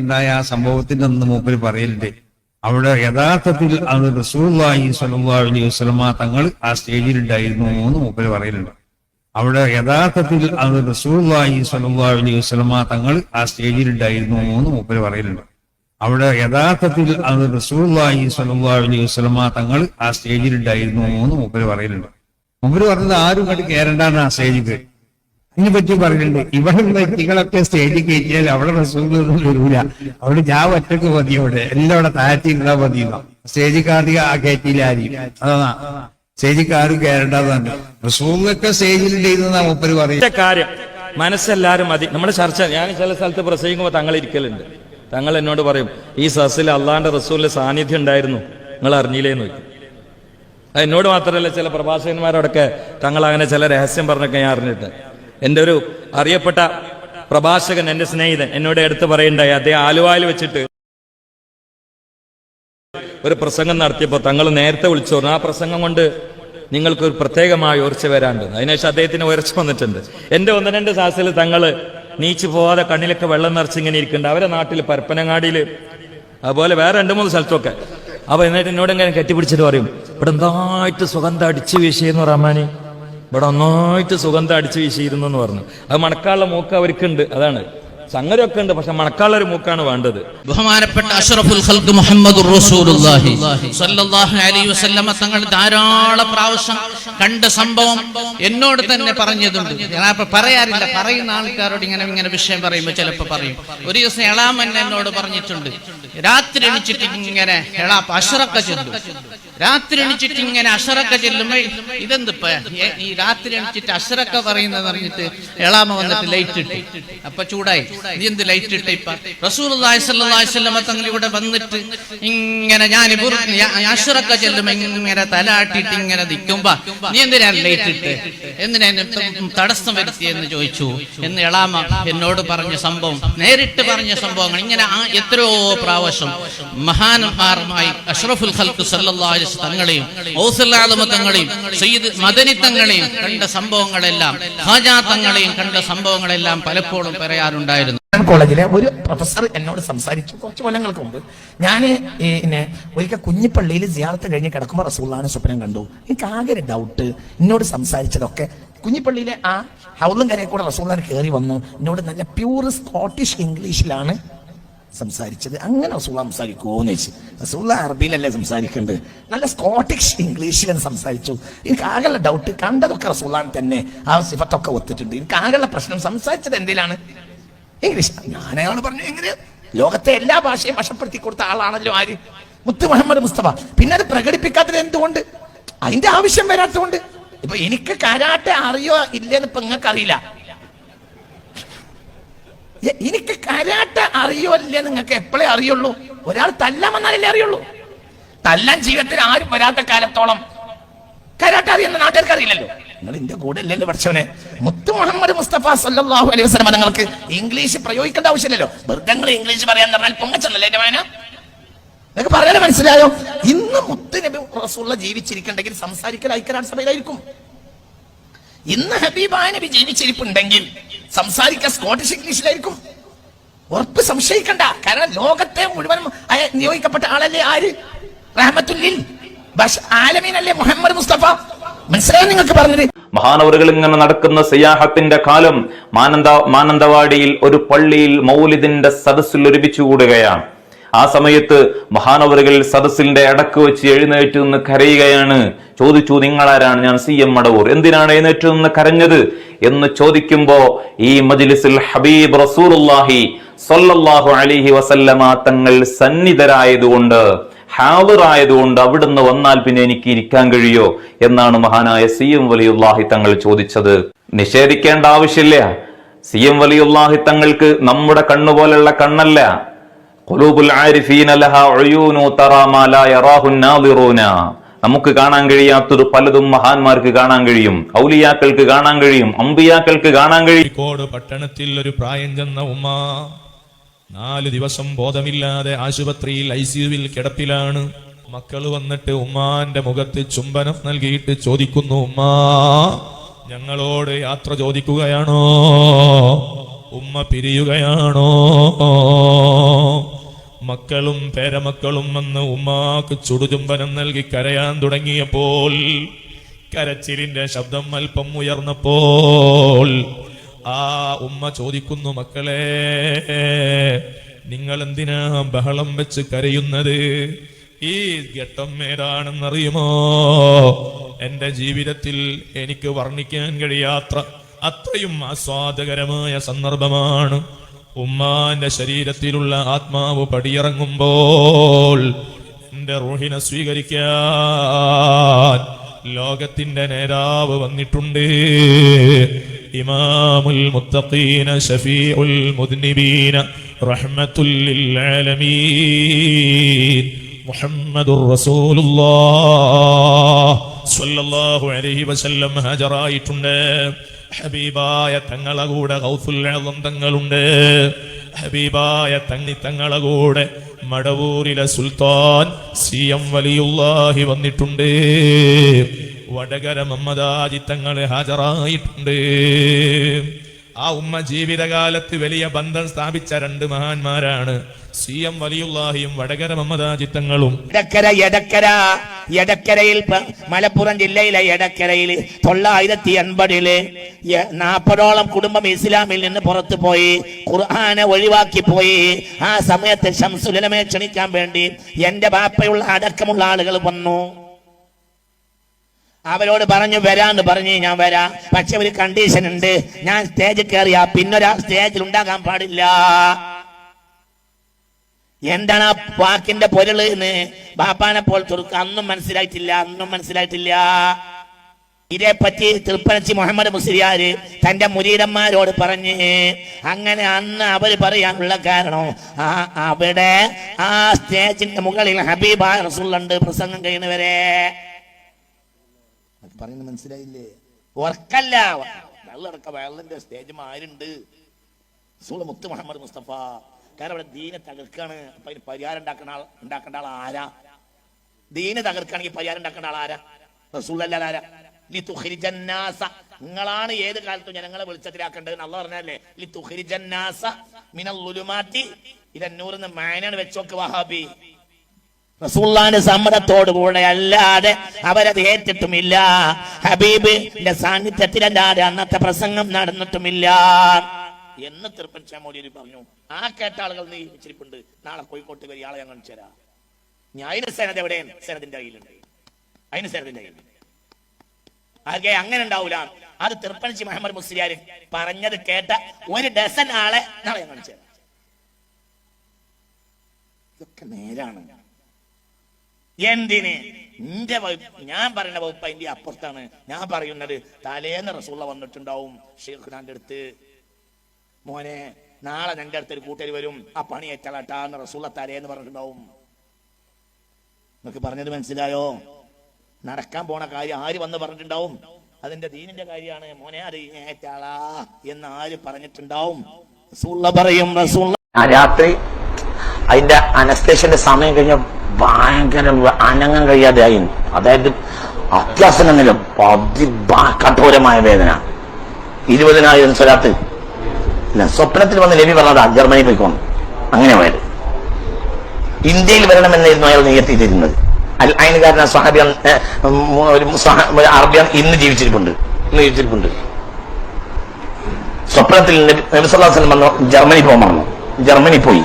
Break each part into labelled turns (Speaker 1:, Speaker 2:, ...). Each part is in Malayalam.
Speaker 1: ഉണ്ടായ ആ സംഭവത്തിന്റെ ഒന്ന് മൂപ്പര് പറയലുണ്ട്. അവിടെ യഥാർത്ഥത്തിൽ അത് റസൂള്ളി സലഹുലി വസ്ലമ തങ്ങൾ ആ സ്റ്റേജിൽ ഉണ്ടായിരുന്നു എന്ന് മൂപ്പര് പറയലുണ്ട്. അവിടെ യഥാർത്ഥത്തിൽ അത് റസൂള്ളി സലഹുലി വസ്ലമ തങ്ങൾ ആ സ്റ്റേജിൽ ഉണ്ടായിരുന്നു എന്ന് മൂപ്പര് പറയലുണ്ട്. അവിടെ യഥാർത്ഥത്തിൽ അത് റസൂള്ളി സലഹുലി വസ്ലമ തങ്ങൾ ആ സ്റ്റേജിൽ ഉണ്ടായിരുന്നു എന്ന് മൂപ്പര് പറയലുണ്ട്. മൂപ്പര് പറഞ്ഞത് ആരും കണ്ട് കയറേണ്ടാണ് ആ സ്റ്റേജിക്ക്. ഇതിനെ പറ്റി ഇവിടെ വ്യക്തികളൊക്കെ സ്റ്റേജിൽ കയറ്റിയാൽ അവിടെ റസൂലൊന്നും വരൂല. അവിടെ ഞാൻ ഒറ്റയ്ക്ക് മതി അവിടെ. എല്ലാം അവിടെ താഴ്ത്തി ഇരുന്നാ മതി സ്റ്റേജിൽ കാർഡിക ആ കയറ്റിയില്ല ആരും? അതാ. സ്റ്റേജിൽ കാരും കയറേണ്ടതാണ് റസൂലൊക്കെ സ്റ്റേജിൽ ചെയ്യുന്ന മൂപ്പര് പറയും.
Speaker 2: കാര്യം. മനസ്സെല്ലാരും മതി. നമ്മുടെ ചർച്ച ഞാൻ ചില സ്ഥലത്ത് പ്രസംഗിക്കുമ്പോൾ തങ്ങൾ ഇരിക്കലുണ്ട്. തങ്ങൾ എന്നോട് പറയും ഈ സസിൽ അള്ളാന്റെ റസൂലിന്റെ സാന്നിധ്യം ഉണ്ടായിരുന്നു. നിങ്ങൾ അറിഞ്ഞില്ലേന്ന് ചോദിക്കും. എന്നോട് മാത്രമല്ല ചില പ്രഭാഷകന്മാരോടൊക്കെ തങ്ങൾ അങ്ങനെ ചില രഹസ്യം പറഞ്ഞൊക്കെ ഞാൻ അറിഞ്ഞിട്ട്. എന്റെ ഒരു അറിയപ്പെട്ട പ്രഭാഷകൻ എന്റെ സ്നേഹിതൻ എന്നോട് എടുത്ത് പറയണ്ടായി. അദ്ദേഹം ആലുവായിൽ വെച്ചിട്ട് ഒരു പ്രസംഗം നടത്തിയപ്പോൾ തങ്ങൾ നേരത്തെ വിളിച്ചു പറഞ്ഞു ആ പ്രസംഗം കൊണ്ട് നിങ്ങൾക്ക് ഒരു പ്രത്യേകമായ ഉയർച്ച വരാണ്ട് അതിനുശേഷം അദ്ദേഹത്തിന് ഉയർച്ച വന്നിട്ടുണ്ട്. എന്റെ ഒന്ന് രണ്ട് സാഹസിൽ തങ്ങൾ നീച്ചു പോവാതെ കണ്ണിലൊക്കെ വെള്ളം നിറച്ച് ഇങ്ങനെ ഇരിക്കുന്നുണ്ട്. അവരെ നാട്ടിൽ പരപ്പനങ്ങാടിയിൽ അതുപോലെ വേറെ രണ്ട് മൂന്ന് സ്ഥലത്തൊക്കെ. അപ്പൊ എന്നിട്ട് എന്നോട് ഇങ്ങനെ കെട്ടിപ്പിടിച്ചിട്ട് പറയും ഇവിടെ എന്തായിട്ട് സുഗന്ധം അടിച്ചു വീശിയെന്ന് റഹ്മാനി ഇവിടെ ഒന്നായിട്ട് സുഗന്ധം അടിച്ചു വീശിയിരുന്നു എന്ന് പറഞ്ഞു. അത് മണക്കാനുള്ള മൂക്ക് അവർക്കുണ്ട് അതാണ്. സംഗതിയൊക്കെ ഉണ്ട് പക്ഷെ മണക്കാനുള്ള ഒരു മൂക്കാണ് വേണ്ടത്.
Speaker 3: ബഹുമാനപ്പെട്ട അഷറഫുൽ ഖൽഖ് മുഹമ്മദ് റസൂലുള്ളാഹി സ്വല്ലല്ലാഹു അലൈഹി വസല്ലമ തങ്ങൾ ധാരാളം പ്രാവശ്യം കണ്ട സംഭവം എന്നോട് തന്നെ പറഞ്ഞതുണ്ട്. അപ്പൊ പറയാറില്ല പറയുന്ന ആൾക്കാരോട് ഇങ്ങനെ ഇങ്ങനെ വിഷയം പറയുമ്പോൾ ചിലപ്പോൾ പറയും. ഒരു ദിവസം എളാമൻ എന്നോട് പറഞ്ഞിട്ടുണ്ട് രാത്രി എണിച്ചിട്ട് ഇങ്ങനെ എളാ അഷറക്ക ചെല്ലും രാത്രി എണിച്ചിട്ട് ഇങ്ങനെ അഷറക്ക ചെല്ലുമ്പോ ഇതെന്തിപ്പ ഈ രാത്രി എണിച്ചിട്ട് അഷറക്ക പറയുന്നത് പറഞ്ഞിട്ട് എളാമ വന്നിട്ട് ലൈറ്റ് ഇട്ട് അപ്പൊ ചൂടായി. നീ എന്ത് ലൈറ്റ് ഇട്ട ഇപ്പൊ? റസൂൽ വസല്ലമ തങ്ങൾ ഇവിടെ വന്നിട്ട് ഇങ്ങനെ ഞാൻ അഷറക്ക ചെല്ലുമ്പോ ഇങ്ങനെ തലാട്ടിട്ട് ഇങ്ങനെ നിൽക്കുമ്പോ നീ എന്തിനാ ലൈറ്റ് ഇട്ട്? എന്തിനാ തടസ്സം വരുത്തി എന്ന് ചോദിച്ചു. എന്ന് എളാമ എന്നോട് പറഞ്ഞ സംഭവം നേരിട്ട് പറഞ്ഞ സംഭവങ്ങൾ ഇങ്ങനെ എത്രയോ പ്രാവശ്യം മഹാന്മാരുമായി അഷ്റഫുൽ ഖൽക്ക് സല്ലല്ലാഹു തങ്ങളെയും ഔസല്ലാദമ തങ്ങളെയും സയ്യിദ് മദനി തങ്ങളെയും കണ്ട സംഭവങ്ങളെല്ലാം ഹാജാ തങ്ങളെയും കണ്ട സംഭവങ്ങളെല്ലാം പലപ്പോഴും പറയാറുണ്ടായിരുന്നു.
Speaker 4: കോളേജിലെ ഒരു പ്രൊഫസർ എന്നോട് സംസാരിച്ചു കുറച്ച് കൊല്ലങ്ങൾക്ക് മുമ്പ്. ഞാൻ പിന്നെ ഒരിക്കൽ കുഞ്ഞിപ്പള്ളിയിൽ സിയാറത്ത് കഴിഞ്ഞ് കിടക്കുമ്പോൾ റസൂള്ളാനെ സ്വപ്നം കണ്ടു. എനിക്ക് ആകെ ഒരു ഡൗട്ട് എന്നോട് സംസാരിച്ചതൊക്കെ കുഞ്ഞിപ്പള്ളിയിലെ ആ ഹൗലും കരയെ കൂടെ റസൂള്ളാൻ കയറി വന്നു. എന്നോട് നല്ല പ്യൂർ സ്കോട്ടിഷ് ഇംഗ്ലീഷിലാണ് സംസാരിച്ചത്. അങ്ങനെ റസൂള്ള സംസാരിക്കുമോ എന്ന് ചോദിച്ചു. റസൂള്ള അറബിയിലല്ലേ സംസാരിക്കേണ്ടത് നല്ല സ്കോട്ടിഷ് ഇംഗ്ലീഷിൽ സംസാരിച്ചു. എനിക്ക് ആകെയുള്ള ഡൗട്ട് കണ്ടതൊക്കെ റസൂള്ളാൻ തന്നെ ആ സിഫത്തൊക്കെ ഒത്തിട്ടുണ്ട്. എനിക്ക് ആകെയുള്ള പ്രശ്നം സംസാരിച്ചത് എന്തിലാണ്? ഇംഗ്ലീഷ് ഞാൻ അയാൾ പറഞ്ഞു എങ്ങനെ? ലോകത്തെ എല്ലാ ഭാഷയും വശപ്പെടുത്തി കൊടുത്ത ആളാണല്ലോ ആര്? മുത്ത് മുഹമ്മദ് മുസ്തഫ. പിന്നെ അത് പ്രകടിപ്പിക്കാത്തത് എന്തുകൊണ്ട്? അതിന്റെ ആവശ്യം വരാത്തതുകൊണ്ട്. ഇപ്പൊ എനിക്ക് കരാട്ടെ അറിയോ ഇല്ലെന്ന് ഇപ്പൊ നിങ്ങൾക്ക് അറിയില്ല. എനിക്ക് കരാട്ടെ അറിയോ ഇല്ലേ നിങ്ങൾക്ക് എപ്പോഴേ അറിയുള്ളൂ? ഒരാൾ തല്ലാൻ വന്നാലല്ലേ അറിയുള്ളൂ. തല്ലാൻ ജീവിതത്തിൽ ആരും വരാത്ത കാലത്തോളം കരാട്ടെ അറിയുന്ന നാട്ടുകാർക്ക് അറിയില്ലല്ലോ. നിങ്ങൾ ഇന്ത്യ കൂടെ അല്ലല്ലോ പഠിച്ചവനെ. മുത്തു മുഹമ്മദ് മുസ്തഫ സല്ലാഹു അലൈഹി വസല്ലം നിങ്ങൾക്ക് ഇംഗ്ലീഷ് പ്രയോഗിക്കേണ്ട ആവശ്യമില്ലല്ലോ. മൃഗങ്ങൾ ഇംഗ്ലീഷ് പറയാൻ പറഞ്ഞാൽ പൊങ്ങച്ചല്ലേ വേന നിങ്ങൾക്ക് പറയാൻ മനസ്സിലായോ? ഇന്ന് മുത്തു നബി റസൂള്ള ജീവിച്ചിരിക്കണ്ടെങ്കിൽ സംസാരിക്കൽ ഐക്യരാൻ സഭയിലായിരിക്കും. ഇന്ന് ഹബീബായ നബി ജീവിച്ചിരിപ്പുണ്ടെങ്കിൽ സംസാരിക്കാൻ സ്കോട്ടിഷ് ഇംഗ്ലീഷിലായിരിക്കും ഉറപ്പ് സംശയിക്കണ്ട. കാരണം ലോകത്തെ മുഴുവൻ നിയോഗിക്കപ്പെട്ട ആളല്ലേ ആര്? റഹ്മത്തുല്ലിൽ ആലമീനല്ലേ മുഹമ്മദ് മുസ്തഫ? മനസ്സിലായോ നിങ്ങൾക്ക് പറഞ്ഞത്?
Speaker 5: മഹാനവറുകൾ ഇങ്ങനെ നടക്കുന്ന സിയാഹത്തിന്റെ കാലം മാനന്ത മാനന്തവാടിയിൽ ഒരു പള്ളിയിൽ മൗലിദിന്റെ സദസ്സിൽ ഒരുമിച്ചു കൂടുകയാണ്. ആ സമയത്ത് മഹാനവറുകൾ സദസ്സിന്റെ അടക്ക് വെച്ച് എഴുന്നേറ്റ് നിന്ന് കരയുകയാണ്. ചോദിച്ചു നിങ്ങളാരാണ്? ഞാൻ സി എം മടവൂർ. എന്തിനാണ് എഴുന്നേറ്റ് നിന്ന് കരഞ്ഞത്? എന്ന് ചോദിക്കുമ്പോ ഈ മജിലിസിൽ ഹബീബ് സ്വല്ലല്ലാഹു അലൈഹി വസല്ലമ തങ്ങൾ സന്നിധരായതുകൊണ്ട് ഹാദിറായതുകൊണ്ട് അവിടുന്ന് വന്നാൽ പിന്നെ എനിക്ക് ഇരിക്കാൻ കഴിയോ? എന്നാണ് മഹാനായ സി എം വലിയുല്ലാഹി തങ്ങൾ ചോദിച്ചത്. നിഷേധിക്കേണ്ട ആവശ്യമില്ല. സി എം വലിയുല്ലാഹി തങ്ങൾക്ക് നമ്മുടെ കണ്ണുപോലുള്ള കണ്ണല്ല. ഖുലൂബുൽ ഉയൂനു തറാ മാ ലാ നമുക്ക് കാണാൻ കഴിയാത്തത് പലതും മഹാന്മാർക്ക് കാണാൻ കഴിയും. ഔലിയാക്കൾക്ക് കാണാൻ കഴിയും. അമ്പിയാക്കൾക്ക് കാണാൻ കഴിയും.
Speaker 6: പട്ടണത്തിൽ ഒരു പ്രായം ചെന്ന ഉമ്മ നാല് ദിവസം ബോധമില്ലാതെ ആശുപത്രിയിൽ ഐ സിയുവിൽ കിടപ്പിലാണ്. മക്കൾ വന്നിട്ട് ഉമ്മാന്റെ മുഖത്ത് ചുംബനം നൽകിയിട്ട് ചോദിക്കുന്നു ഉമ്മാ ഞങ്ങളോട് യാത്ര ചോദിക്കുകയാണോ? ഉമ്മ പിരിയുകയാണോ? മക്കളും പേരമക്കളും വന്ന് ഉമ്മാക്ക് ചുടുചുംബനം നൽകി കരയാൻ തുടങ്ങിയപ്പോൾ കരച്ചിലിന്റെ ശബ്ദം അല്പം ഉയർന്നപ്പോൾ ആ ഉമ്മ ചോദിക്കുന്നു മക്കളെ നിങ്ങൾ എന്തിനാ ബഹളം വെച്ച് കരയുന്നത്? ഈ ഘട്ടം ഏതാണെന്നറിയുമോ? എന്റെ ജീവിതത്തിൽ എനിക്ക് വർണിക്കാൻ കഴിയാത്ര അത്രയും ആസ്വാദകരമായ സന്ദർഭമാണ്. ഉമ്മാന്റെ ശരീരത്തിലുള്ള ആത്മാവ് പടിയിറങ്ങുമ്പോൾ എന്റെ റൂഹിനെ സ്വീകരിക്കാൻ ലോകത്തിന്റെ നേതാവ് വന്നിട്ടുണ്ട്. ഇമാമുൽ മുത്തഖീന ഷഫീഉൽ മുദ്നിബീന റഹ്മത്തുൽ ലിൽ ആലമീൻ മുഹമ്മദുർ റസൂലുള്ളാഹ്. സ്വല്ലല്ലാഹു അലൈഹി വസല്ലം ഹാജറായിട്ടുണ്ട് ഹബീബായ തങ്ങളെ കൂടെ ആലം തങ്ങളുണ്ട്. ഹബീബായ തങ്ങി തങ്ങളെ കൂടെ മടവൂരിലെ സുൽത്താൻ സി എം വലിയുള്ളാഹി വന്നിട്ടുണ്ട്. വടകര മമ്മദാജി തങ്ങളെ ഹാജറായിട്ടുണ്ട് ആ ഉമ്മ ജീവിതകാലത്ത് വലിയ ബന്ധം സ്ഥാപിച്ച രണ്ട് മഹാന്മാരാണ്. സി എം വലിയുള്ളാഹിയും വടകര മമ്മദാജി തങ്ങളും
Speaker 4: എടക്കര എടക്കര എടക്കരയിൽ മലപ്പുറം ജില്ലയിലെ എടക്കരയിൽ തൊള്ളായിരത്തി എൺപതിൽ നാൽപ്പതോളം കുടുംബം ഇസ്ലാമിൽ നിന്ന് പുറത്തു പോയി ഖുർആാനെ ഒഴിവാക്കി പോയി. ആ സമയത്ത് ഷംസുലമെ ക്ഷണിക്കാൻ വേണ്ടി എന്റെ ബാപ്പയുള്ള അടക്കമുള്ള ആളുകൾ വന്നു. അവരോട് പറഞ്ഞു വരാന്ന് പറഞ്ഞു ഞാൻ വരാം. പക്ഷെ ഒരു കണ്ടീഷൻ ഉണ്ട്. ഞാൻ സ്റ്റേജിൽ കയറിയാ പിന്നൊരാ സ്റ്റേജിൽ ഉണ്ടാകാൻ പാടില്ല. എന്താണ് ആ വാക്കിന്റെ പൊരുൾ എന്ന് ബാപ്പാനെ പോൽ തുറക്ക അന്നും മനസ്സിലായിട്ടില്ല അന്നും മനസ്സിലായിട്ടില്ല. ഇതേപ്പറ്റി തൃപ്പനച്ചി മുഹമ്മദ് മുസ്ലിയാര് തന്റെ മുരീരന്മാരോട് പറഞ്ഞ് അങ്ങനെ അന്ന് അവർ പറയാനുള്ള കാരണം ആ അവിടെ ആ സ്റ്റേജിന്റെ മുകളിൽ ഹബീബ റസൂലുണ്ട് പ്രസംഗം കഴിയുന്നവരെ. പറയുന്നത് മനസ്സിലായില്ലേ? ഉറക്കല്ല. വെള്ളടക്ക വെള്ളന്റെ സ്റ്റേജ് റസൂൽ മുത്ത് മുഹമ്മദ് മുസ്തഫ. കാരണം അവിടെ ദീനെ തകർക്കാണ്. അപ്പൊ അതിന് പരിഹാരം ഉണ്ടാക്കുന്ന ആൾ ഉണ്ടാക്കേണ്ട ആൾ ആരാ? ദീനെ തകർക്കുകയാണെങ്കിൽ പരിഹാരം ഉണ്ടാക്കേണ്ട ആൾ ആരാ? റസൂലല്ല ആരാ? നിങ്ങളാണ് ഏത് കാലത്തും ജനങ്ങളെ വെളിച്ചത്തിലാക്കേണ്ടത്. അല്ല പറഞ്ഞല്ലേ മിനൽ ഇതന്നൂറിന്ന് മാനാണ് വെച്ചോക്ക് വഹാബി. റസൂള്ളാന്റെ സമ്മതത്തോടു കൂടെ അല്ലാതെ അവരത് ഏറ്റിട്ടുമില്ല. ഹബീബിന്റെ സാന്നിധ്യത്തിലല്ലാതെ അന്നത്തെ പ്രസംഗം നടന്നിട്ടുമില്ല. എന്ന് തിരുപ്പൻ മോദി പറഞ്ഞു. ആ കേട്ട ആളുകൾ നീ നാളെ കോഴിക്കോട്ട് വരി ആളെ ഞങ്ങൾ ചേരാ അതിന് സേനത് എവിടെ സേനത്തിന്റെ കയ്യിലുണ്ട്. അതിന് സേനത്തിന്റെ കയ്യിലുണ്ട്. ആകെ അങ്ങനെ ഉണ്ടാവൂല. അത് തിരുപ്പനച്ചി മുഹമ്മദ് മുസ്ലിയാർ പറഞ്ഞത് കേട്ട ഒരു ഡസൻ ആളെ നാളെ ഞങ്ങൾ ചേരാം ഇതൊക്കെ നേരാണ്. എന്തിന്? വകുപ്പ് ഞാൻ പറയുന്ന വകുപ്പ് അതിന്റെ അപ്പുറത്താണ്. ഞാൻ പറയുന്നത് തലേന്ന് റസൂള്ള വന്നിട്ടുണ്ടാവും ഷെയ്ഖുനാന്റെ അടുത്ത്. മോനെ നാളെ നിന്റെ അടുത്ത് ഒരു കൂട്ടര് വരും. ആ പണി ഏറ്റളട്ടാന്ന് റസൂള്ള തലേന്ന് പറഞ്ഞിട്ടുണ്ടാവും. നിങ്ങൾക്ക് പറഞ്ഞത് മനസ്സിലായോ? നടക്കാൻ പോണ കാര്യം ആര് വന്ന് പറഞ്ഞിട്ടുണ്ടാവും? അതിന്റെ ദീനിന്റെ കാര്യമാണ്. മോനെ അത് ഏറ്റാളാ എന്ന് ആര് പറഞ്ഞിട്ടുണ്ടാവും? റസൂള്ള പറയും റസൂള്ള
Speaker 7: രാത്രി അതിന്റെ അനസ്തേഷന്റെ സമയം കഴിഞ്ഞ ഭയങ്കര അനങ്ങാൻ കഴിയാതെ ആയി അതായത് അത്യാസനങ്ങളും അതി കഠോരമായ വേദന. ഇരുപതിനായിരം സ്വലാത്ത് ഇല്ല സ്വപ്നത്തിൽ വന്ന് നബി പറഞ്ഞതാ ജർമ്മനി പോയിക്കോണം അങ്ങനെ പോയത്. ഇന്ത്യയിൽ വരണമെന്നായിരുന്നു അയാൾ നിയത്തിയിരുന്നത് അൽ ഏ, ഉം, ഒരു അറബിയാൻ ഇന്ന് ജീവിച്ചിരിപ്പുണ്ട്. ഇന്ന് ജീവിച്ചിരിപ്പുണ്ട്. സ്വപ്നത്തിൽ നബി നബി അലൈഹി വസല്ലം വന്നു ജർമ്മനി പോകാൻ പറഞ്ഞു ജർമ്മനി പോയി.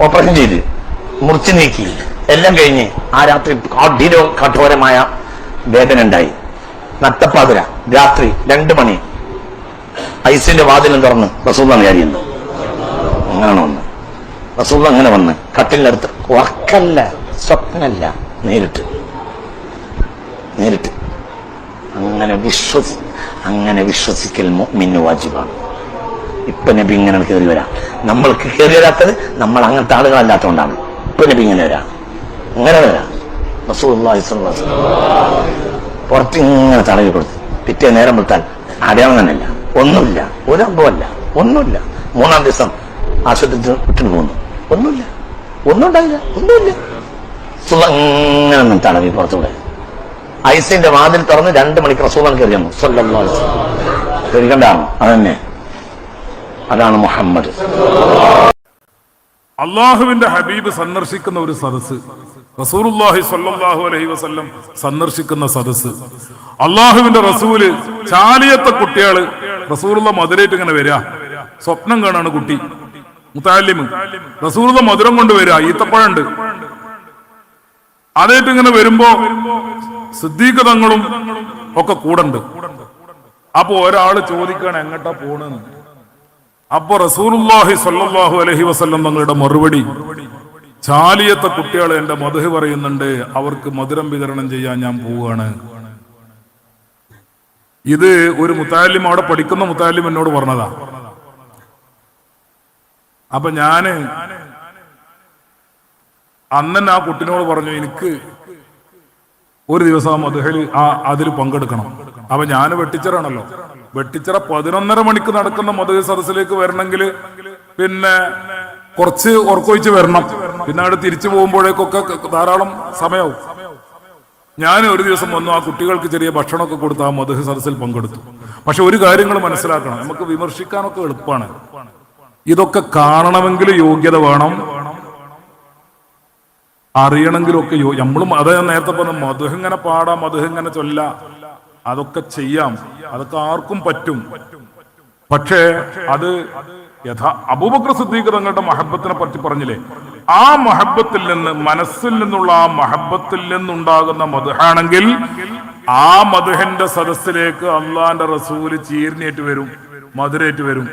Speaker 7: ഓപ്പറേഷൻ ചെയ്ത്. മുറിച്ചു നീക്കി. എല്ലാം കഴിഞ്ഞ് ആ രാത്രി കഠിനോ കഠോരമായ വേദന ഉണ്ടായി. നട്ടപ്പാതിര രാത്രി രണ്ടു മണി. ഐസിന്റെ വാതിലും തുറന്ന് റസൂലാണ് കാര്യയുന്നു അങ്ങനെ വന്ന്? റസൂൽ അങ്ങനെ വന്ന് കട്ടിലിനടുത്ത് ഉറക്കല്ല സ്വപ്നല്ല നേരിട്ട്. നേരിട്ട്. അങ്ങനെ വിശ്വസി അങ്ങനെ വിശ്വസിക്കൽ മിന്നു വാജിബാണ്. ഇപ്പൊ നബി ഇങ്ങനെ കയറി വരാം. നമ്മൾക്ക് കയറി വരാത്തത് നമ്മൾ അങ്ങനത്തെ ആളുകളല്ലാത്തതുകൊണ്ടാണ്. ഇപ്പൊ നബി ഇങ്ങനെ വരാം. ഇങ്ങനെ വരാം. പുറത്ത് ഇങ്ങനെ തടവി കൊടുത്തു പിറ്റേ നേരം വിട്ടാൽ അടയാളം തന്നെയില്ല. ഒന്നുമില്ല. ഒരു ഒന്നുമില്ല. മൂന്നാം ദിവസം ആശുപത്രി വിട്ടിട്ട് പോകുന്നു. ഒന്നുമില്ല. ഒന്നും ഉണ്ടായില്ല ഒന്നുമില്ല. സുഖ ഇങ്ങനെ നിന്ന് തടവി പുറത്തുകൂടെ ഐസിന്റെ വാതിൽ തുറന്ന് രണ്ട് മണിക്ക് റസൂലാണ് കയറി വന്നു സ്വല്ലല്ലാഹു അലൈഹി അതന്നെ. അതാണ് മുഹമ്മദ്.
Speaker 8: അള്ളാഹുവിന്റെ ഹബീബ് സന്ദർശിക്കുന്ന ഒരു സദസ്സ്. റസൂലുള്ളാഹി സല്ലാഹു അലൈഹി വസല്ലം സന്ദർശിക്കുന്ന സദസ്സ്. അള്ളാഹുവിന്റെ റസൂൽ ചാലിയത്തെ കുട്ടികൾ റസൂറുള്ള മധുരയിട്ട് ഇങ്ങനെ വരിക സ്വപ്നം കാണാണ് കുട്ടി. മുത്താലിമ്. റസൂറുള്ള മധുരം കൊണ്ട് വരിക ഈത്തപ്പഴുണ്ട്. അതായിട്ട് ഇങ്ങനെ വരുമ്പോ സിദ്ദീഖ് തങ്ങളും ഒക്കെ കൂടണ്ട്. അപ്പൊ ഒരാൾ ചോദിക്കാണ് എങ്ങട്ടാ പോണെന്ന്? അപ്പൊ റസൂലുല്ലാഹി സ്വല്ലല്ലാഹു അലൈഹി വസല്ലം തങ്ങളുടെ മറുപടി ചാലിയത്തെ കുട്ടികൾ എന്റെ മധു പറയുന്നുണ്ട് അവർക്ക് മധുരം വിതരണം ചെയ്യാൻ ഞാൻ പോവുകയാണ്. ഇത് ഒരു മുത്താലിം അവിടെ പഠിക്കുന്ന മുത്താലിം എന്നോട് പറഞ്ഞതാ. അപ്പൊ ഞാൻ അന്നൻ ആ കുട്ടിനോട് പറഞ്ഞു എനിക്ക് ഒരു ദിവസം മധുഹലി ആ അതിൽ പങ്കെടുക്കണം. അപ്പൊ ഞാൻ വെട്ടിച്ചറാണല്ലോ. വെട്ടിച്ചിറ പതിനൊന്നര മണിക്ക് നടക്കുന്ന മധു സദസ്സിലേക്ക് വരണമെങ്കിൽ പിന്നെ കുറച്ച് ഉറക്കൊഴിച്ച് വരണം. പിന്നെ അവിടെ തിരിച്ചു പോകുമ്പോഴേക്കൊക്കെ ധാരാളം സമയവും. ഞാൻ ഒരു ദിവസം വന്നു ആ കുട്ടികൾക്ക് ചെറിയ ഭക്ഷണമൊക്കെ കൊടുത്ത് ആ മധു സദസ്സിൽ പങ്കെടുത്തു. പക്ഷെ ഒരു കാര്യങ്ങൾ മനസ്സിലാക്കണം. നമുക്ക് വിമർശിക്കാനൊക്കെ എളുപ്പമാണ്. ഇതൊക്കെ കാണണമെങ്കിൽ യോഗ്യത വേണം. അറിയണമെങ്കിലൊക്കെ നമ്മളും അത് നേരത്തെ പറഞ്ഞു മധു ഇങ്ങനെ പാടാം മധു ഇങ്ങനെ ചൊല്ല. അതൊക്കെ ചെയ്യാം. അതൊക്കെ ആർക്കും പറ്റും. പക്ഷേ അത് യഥാ അബൂബക്ര സിദ്ദീഖ് തങ്ങളുടെ മഹബത്തിനെ പറ്റി പറഞ്ഞില്ലേ? ആ മഹബത്തിൽ നിന്ന് മനസ്സിൽ നിന്നുള്ള ആ മഹബത്തിൽ നിന്നുണ്ടാകുന്ന മധുഹാണെങ്കിൽ ആ മധുഹന്റെ സദസ്സിലേക്ക് അള്ളാന്റെ റസൂൽ ചീർന്നേറ്റ് വരും മധുരേറ്റ് വരും.